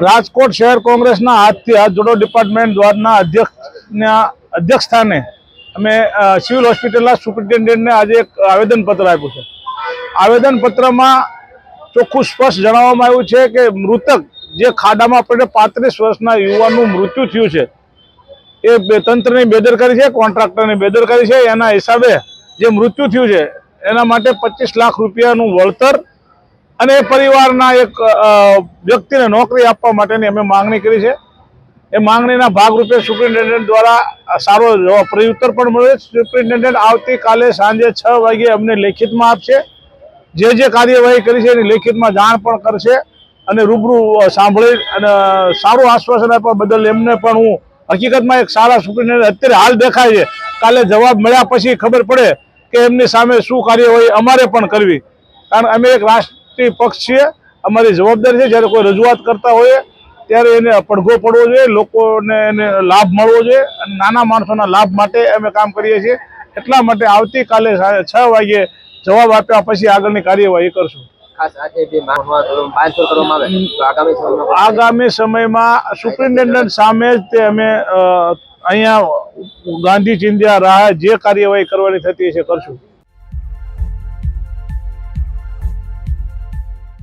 રાજકોટ શહેર કોંગ્રેસના હાથથી હાથ જોડો ડિપાર્ટમેન્ટ દ્વારના અધ્યક્ષના અધ્યક્ષ અમે સિવિલ હોસ્પિટલના સુપ્રિન્ટેન્ડન્ટને આજે એક આવેદનપત્ર આપ્યું છે. આવેદનપત્રમાં ચોખ્ખું સ્પષ્ટ જણાવવામાં આવ્યું છે કે મૃતક જે ખાડામાં પડે પાંત્રીસ વર્ષના યુવાનનું મૃત્યુ થયું છે, એ તંત્રની બેદરકારી છે, કોન્ટ્રાક્ટરની બેદરકારી છે, એના હિસાબે જે મૃત્યુ થયું છે, એના માટે પચીસ લાખ રૂપિયાનું વળતર અને પરિવારના એક વ્યક્તિને નોકરી આપવા માટેની અમે માંગણી કરી છે. એ માંગણીના ભાગરૂપે સુપ્રિન્ટેન્ડન્ટ દ્વારા સારો પ્રત્યુત્તર પણ મળ્યો. સુપ્રિન્ટેન્ડન્ટ આવતીકાલે સાંજે છ વાગે અમને લેખિતમાં આપશે. જે જે કાર્યવાહી કરી છે એની લેખિતમાં જાણ પણ કરશે અને રૂબરૂ સાંભળી અને સારું આશ્વાસન આપવા બદલ એમને પણ હું હકીકતમાં એક સારા સુપ્રિન્ટેન્ડન્ટ, અત્યારે હાલ દેખાય છે. કાલે જવાબ મળ્યા પછી ખબર પડે કે એમની સામે શું કાર્યવાહી અમારે પણ કરવી. કારણ અમે એક રાષ્ટ્રીય પક્ષ છીએ અમારી જવાબદારી છે જ્યારે કોઈ રજૂઆત કરતા હોઈએ ત્યારે એને પડઘો પડવો જોઈએ લોકોને એને લાભ મળવો જોઈએ અને નાના માણસોના લાભ માટે અમે કામ કરીએ છીએ. એટલા માટે આવતીકાલે છ વાગ્યે જવાબ આપ્યા પછી આગળની કાર્યવાહી કરશું. આગામી સમયમાં સુપ્રિન્ટેન્ડન્ટ સામે જ તે અમે અહીંયા ગાંધી ચિંધ્યા રાહ જે કાર્યવાહી કરવાની થતી છે કરશું.